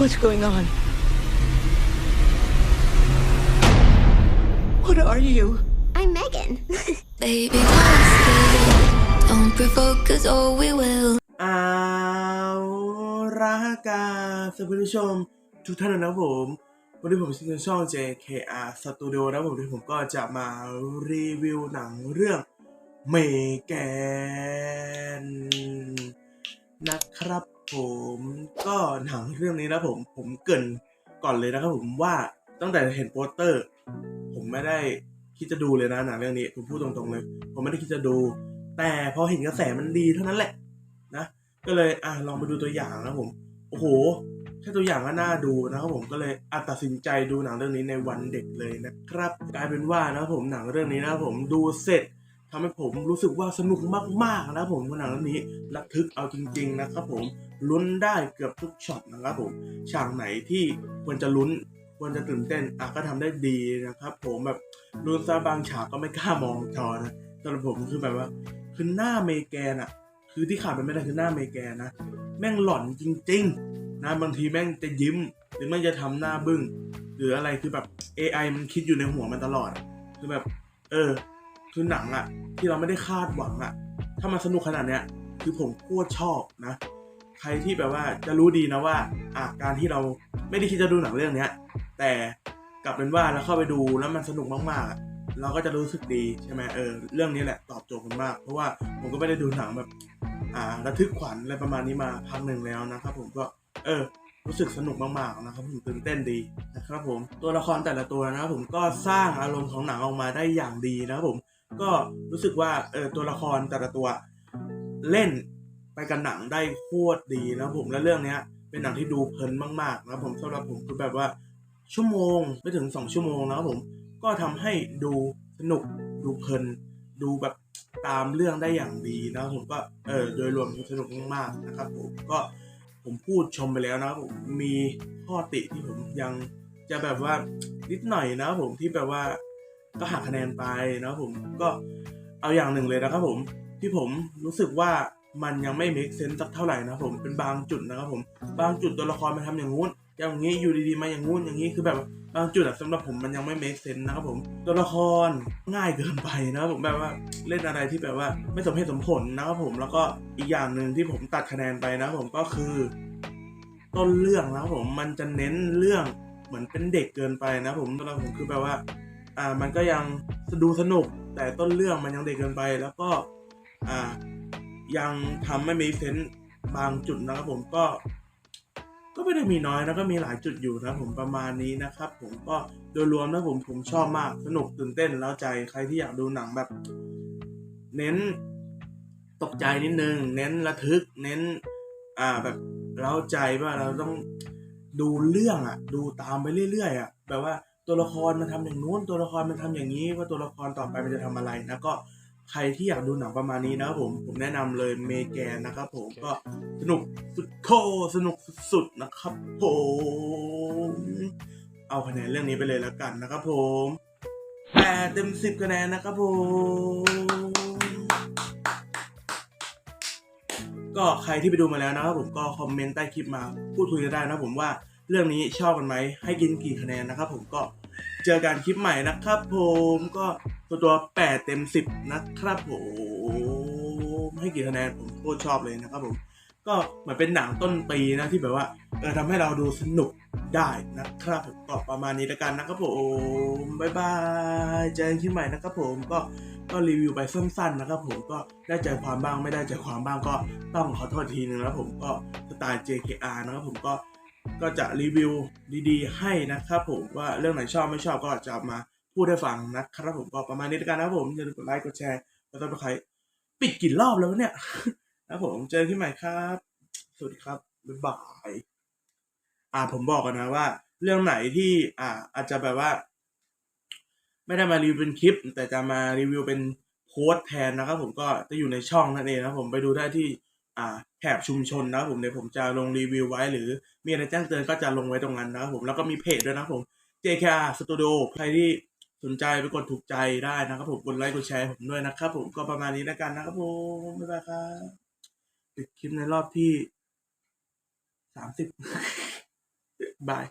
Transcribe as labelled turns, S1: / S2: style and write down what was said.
S1: What's going on? What are you?
S2: I'm Megan.
S3: Baby, don't stay. Don't provoke, cause oh, we will.
S4: เอาละกาสวัสดีผู้ชมทุกท่านนะครับผม วันนี้ผมชื่อช่อง JKR Studio นะผมที่ผมก็จะมารีวิวหนังเรื่องเมแกน นะครับผมก็หนังเรื่องนี้นะผมผมเกินก่อนเลยนะครับผมว่าตั้งแต่เห็นโปสเตอร์ ผมไม่ได้คิดจะดูเลยนะหนังเรื่องนี้ผมพูดตรงๆเลย ผมไม่ได้คิดจะดู แต่พอเห็นกระแสมันดีเท่านั้นแหละนะก็เลยอะลองไปดูตัวอย่างนะผมโอ้โหแค่ตัวอย่างก็น่าดูนะครับผมก็เลยอตัดสินใจดูหนังเรื่องนี้ในวันเด็กเลยนะครับ กลายเป็นว่านะครับผมหนังเรื่องนี้นะครับผมดูเสร็จ ทำให้ผมรู้สึกว่าสนุกมากๆนะผมหนังเรื่องนี้ระทึกเอาจริง ๆ นะครับผมลุ้นได้เกือบทุกช็อตนะครับผมฉากไหนที่ควรจะลุ้นควรจะตื่นเต้นอะก็ทำได้ดีนะครับผมแบบลุ้นซะบางฉากก็ไม่กล้ามองจอนะสำหรับผมคือแบบว่าคือหน้าเมแกนอะคือที่ขาดไปไม่ได้คือหน้าเมแกนนะแม่งหล่อนจริง ๆ นะบางทีแม่งจะยิ้ม หรือไม่จะทำหน้าบึ้งหรืออะไรคือแบบ AI มันคิดอยู่ในหัวมันตลอด คือแบบ เออ คือหนังอะที่เราไม่ได้คาดหวังอะถ้ามันสนุกขนาดเนี้ยคือผมโคตรชอบนะ ใครที่แบบว่าจะรู้ดีนะว่าอะการที่เราไม่ได้คิดจะดูหนังเรื่องเนี้ย แต่กลับเป็นว่าเราเข้าไปดูแล้วมันสนุกมากๆ เราก็จะรู้สึกดีใช่ไหมเออเรื่องนี้แหละตอบโจทย์ผมมาก เพราะว่าผมก็ไม่ได้ดูหนังแบบ อ่าระทึกขวัญอะไรประมาณนี้มาพักหนึ่งแล้วนะครับผมก็เออรู้สึกสนุกมากๆนะครับผมตื่นเต้นดีนะครับผมตัวละครแต่ละตัวนะครับผมก็สร้างอารมณ์ของหนังออกมาได้อย่างดีนะครับผม ก็รู้สึกว่าเออตัวละครแต่ละตัวเล่นไปกับหนังได้โคตรดีนะผมและเรื่องเนี้ย เป็นหนังที่ดูเพลินมากๆนะผมสำหรับผมคือแบบว่าชั่วโมงไม่ถึงสองชั่วโมงนะครับผมก็ทำให้ดูสนุกดูเพลิน ดูแบบตามเรื่องได้อย่างดีนะผมก็เออโดยรวมสนุกมากๆนะครับผมก็ผมพูดชมไปแล้วนะครับผมมีข้อติที่ผมยังจะแบบว่านิดหน่อยนะครับผมที่แบบว่า ก็หักคะแนนไปนะครับผมก็เอาอย่างหนึ่งเลยนะครับผมที่ผมรู้สึกว่ามันยังไม่ make sense สักเท่าไหร่นะผมเป็นบางจุดนะครับผมบางจุดตัวละครมันทำอย่างงู้น อย่างนี้อยู่ดีๆมาอย่างงู้นอย่างนี้คือแบบบางจุดอะสำหรับผมมันยังไม่ make sense นะครับผมตัวละครง่ายเกินไปนะครับผมแบบว่าเล่นอะไรที่แบบว่าไม่สมเหตุสมผลนะครับผมแล้วก็อีกอย่างหนึ่งที่ผมตัดคะแนนไปนะครับผมก็คือ ต้นเรื่องนะครับผมมันจะเน้นเรื่องเหมือนเป็นเด็กเกินไปนะครับผมสำหรับผมคือแบบว่า อ่ามันก็ยังดูสนุกแต่ต้นเรื่องมันยังเด็กเกินไป แล้วก็อ่ายังทำไม่ make sense บางจุดนะครับผมก็ ก็ไม่ได้มีน้อยนะก็มีหลายจุดอยู่นะผมประมาณนี้นะครับ ผมก็โดยรวมนะผมผมชอบมากสนุกตื่นเต้นแล้วใจใครที่อยากดูหนังแบบ เน้นตกใจนิดนึง เน้นระทึก เน้น อ่าแบบเล้าใจว่าเราต้องดูเรื่องอะดูตามไปเรื่อยๆอะแบบว่า ตัวละครมันทำอย่างนู้น ตัวละครมันทำอย่างนี้ ว่าตัวละครต่อไปมันจะทำอะไรนะก็ใครที่อยากดูหนังประมาณนี้นะครับผมผมแนะนำเลยเมแกนนะครับผมก็สนุกสุดโคสนุกสุดๆนะครับผมเอาคะแนนเรื่องนี้ไปเลยแล้วกันนะครับผมแปดเต็มสิบคะแนนนะครับผมก็ใครที่ไปดูมาแล้วนะครับผมก็คอมเมนต์ใต้คลิปมาพูดคุยกันได้นะผมว่าเรื่องนี้ชอบกันไหมให้กินกี่คะแนนนะครับผมก็ เจอกันคลิปใหม่นะครับผมก็ตัวตัวแปดเต็มสิบนะครับผมให้กี่คะแนนผมโคตรชอบเลยนะครับผมก็เหมือนเป็นหนังต้นปีนะที่แบบว่าเออทำให้เราดูสนุกได้นะครับผมก็ประมาณนี้แล้วกันนะครับผมบ๊ายบายเจอกันคลิปใหม่นะครับผมก็ก็รีวิวไปสั้นๆนะครับผมก็ได้ใจความบ้างไม่ได้ใจความบ้างก็ต้องขอโทษทีนึงนะครับผมก็สไตล์ JKR นะครับผมก็ ก็จะรีวิวดีๆ ให้นะครับผมว่าเรื่องไหนชอบไม่ชอบก็จะมาพูดให้ฟังนะครับผมก็ประมาณนี้แล้วกันนะครับผมอย่าลืมกดไลค์กดแชร์แล้วก็ไปใครปิดกี่รอบแล้วเนี่ยนะผมเจอกันที่ใหม่ครับ สวัสดีครับบ๊ายบายอ่าผมบอกกันนะว่า เรื่องไหนที่อ่าอาจจะแบบว่า ไม่ได้มารีวิวเป็นคลิป แต่จะมารีวิวเป็นโพสต์แทนนะครับผมก็จะอยู่ในช่องนั่นเองนะผมไปดูได้ที่ แถบชุมชนนะผมเดี๋ยวผมจะลงรีวิวไว้ หรือมีอะไรแจ้งเตือนก็จะลงไว้ตรงนั้นนะผมแล้วก็มีเพจด้วยนะผม JKR Studio ใครที่สนใจไปกดถูกใจได้นะครับผมกดไลค์กดแชร์ผมด้วยนะครับผมก็ประมาณนี้แล้วกันนะครับผมบ๊ายบายครับปิดคลิปในรอบที่สามสิบบาย